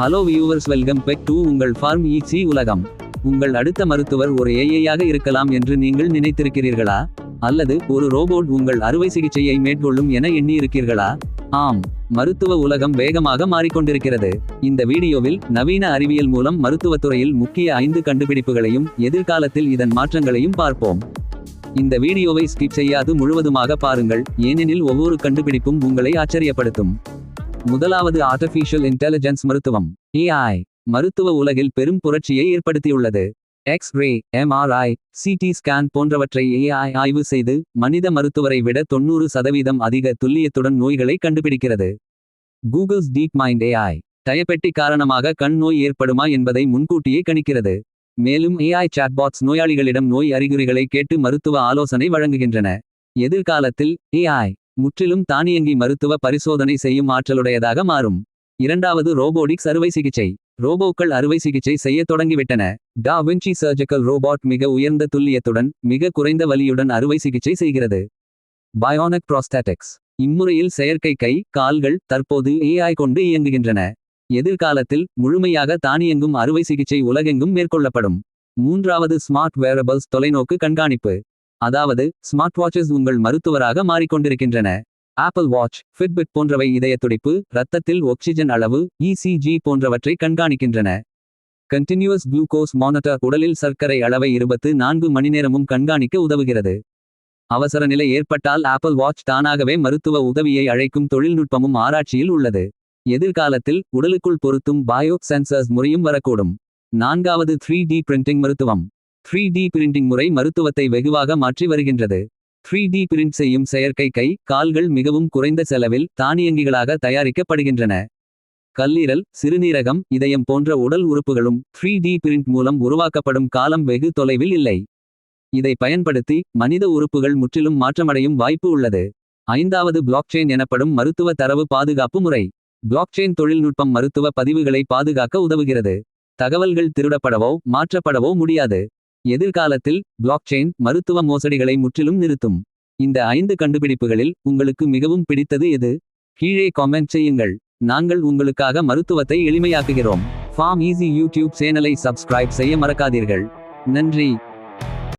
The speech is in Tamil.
Hello viewers welcome back to உங்கள் ஃபார்ம் ஈசி உலகம். உங்கள் அடுத்த மருத்துவர் ஒரு ஏஐயாக இருக்கலாம் என்று நீங்கள் நினைத்திருக்கிறீர்களா? அல்லது ஒரு ரோபோட் உங்கள் அறுவை சிகிச்சையை மேற்கொள்ளும் என எண்ணியிருக்கிறீர்களா? ஆம் மருத்துவ உலகம் வேகமாக மாறிக்கொண்டிருக்கிறது. இந்த வீடியோவில் நவீன அறிவியல் மூலம் மருத்துவத்துறையில் முக்கிய ஐந்து கண்டுபிடிப்புகளையும் எதிர்காலத்தில் இதன் மாற்றங்களையும் பார்ப்போம். இந்த வீடியோவை ஸ்கிப் செய்யாது முழுவதுமாக பாருங்கள். ஏனெனில் ஒவ்வொரு கண்டுபிடிப்பும் உங்களை ஆச்சரியப்படுத்தும். முதலாவது ஆர்டிஃபிஷியல் இன்டெலிஜென்ஸ் மருத்துவம் ஏஐ மருத்துவ உலகில் பெரும் புரட்சியை ஏற்படுத்தியுள்ளது. எக்ஸ்ரே எம்ஆர்ஐ சிடி ஸ்கேன் போன்றவற்றை ஏஐ ஆய்வு செய்து மனித மருத்துவரை விட தொண்ணூறு சதவீதம் அதிக துல்லியத்துடன் நோய்களை கண்டுபிடிக்கிறது. Google's DeepMind AI diabetic காரணமாக கண் நோய் ஏற்படுமா என்பதை முன்கூட்டியே கணிக்கிறது. மேலும் ஏஐ சாட்பாட்ஸ் நோயாளிகளிடம் நோய் அறிகுறிகளை கேட்டு மருத்துவ ஆலோசனை வழங்குகின்றன. எதிர்காலத்தில் ஏஐ முற்றிலும் தானியங்கி மருத்துவ பரிசோதனை செய்யும் ஆற்றலுடையதாக மாறும். இரண்டாவது ரோபோடிக்ஸ் அறுவை சிகிச்சை. ரோபோக்கள் அறுவை சிகிச்சை செய்ய தொடங்கிவிட்டன. டா வின்சி சர்ஜிக்கல் ரோபாட் மிக உயர்ந்த துல்லியத்துடன் மிக குறைந்த வலியுடன் அறுவை சிகிச்சை செய்கிறது. பயோனிக் ப்ராஸ்டாட்டிக்ஸ் இம்முறையில் செயற்கை கை கால்கள் தற்போது ஏஐ கொண்டு இயங்குகின்றன. எதிர்காலத்தில் முழுமையாக தானியங்கும் அறுவை சிகிச்சை உலகெங்கும் மேற்கொள்ளப்படும். மூன்றாவது ஸ்மார்ட் வேரபிள்ஸ் தொலைநோக்கு கண்காணிப்பு. அதாவது ஸ்மார்ட் வாட்சஸ் உங்கள் மருத்துவராக மாறிக்கொண்டிருக்கின்றன. ஆப்பிள் வாட்ச் ஃபிட்பிட் போன்றவை இதய துடிப்பு இரத்தத்தில் ஒக்சிஜன் அளவு இசிஜி போன்றவற்றை கண்காணிக்கின்றன. கண்டினியூஸ் குளுக்கோஸ் மானிட்டர் உடலில் சர்க்கரை அளவை இருபத்து நான்கு மணி நேரமும் கண்காணிக்க உதவுகிறது. அவசர நிலை ஏற்பட்டால் ஆப்பிள் வாட்ச் தானாகவே மருத்துவ உதவியை அழைக்கும் தொழில்நுட்பமும் ஆராய்ச்சியில் உள்ளது. எதிர்காலத்தில் உடலுக்குள் பொருத்தும் பயோ சென்சர்ஸ் முறையும் வரக்கூடும். நான்காவது த்ரீ டி பிரிண்டிங் மருத்துவம். த்ரீ டி பிரிண்டிங் முறை மருத்துவத்தை வெகுவாக மாற்றி வருகின்றது. த்ரீ டி பிரிண்ட் செய்யும் செயற்கை கை கால்கள் மிகவும் குறைந்த செலவில் தானியங்கிகளாக தயாரிக்கப்படுகின்றன. கல்லீரல் சிறுநீரகம் இதயம் போன்ற உடல் உறுப்புகளும் த்ரீ டி பிரிண்ட் மூலம் உருவாக்கப்படும் காலம் வெகு தொலைவில் இல்லை. இதை பயன்படுத்தி மனித உறுப்புகள் முற்றிலும் மாற்றமடையும் வாய்ப்பு உள்ளது. ஐந்தாவது பிளாக்செயின் எனப்படும் மருத்துவ தரவு பாதுகாப்பு முறை. பிளாக்செயின் தொழில்நுட்பம் மருத்துவ பதிவுகளை பாதுகாக்க உதவுகிறது. தகவல்கள் திருடப்படவோ மாற்றப்படவோ முடியாது. எதிர்காலத்தில் பிளாக்செயின் மருத்துவ மோசடிகளை முற்றிலும் நிறுத்தும். இந்த ஐந்து கண்டுபிடிப்புகளில் உங்களுக்கு மிகவும் பிடித்தது எது? கீழே காமெண்ட் செய்யுங்கள். நாங்கள் உங்களுக்காக மருத்துவத்தை எளிமையாக்குகிறோம். ஃபார்ம் ஈஸி யூடியூப் சேனலை சப்ஸ்கிரைப் செய்ய மறக்காதீர்கள். நன்றி.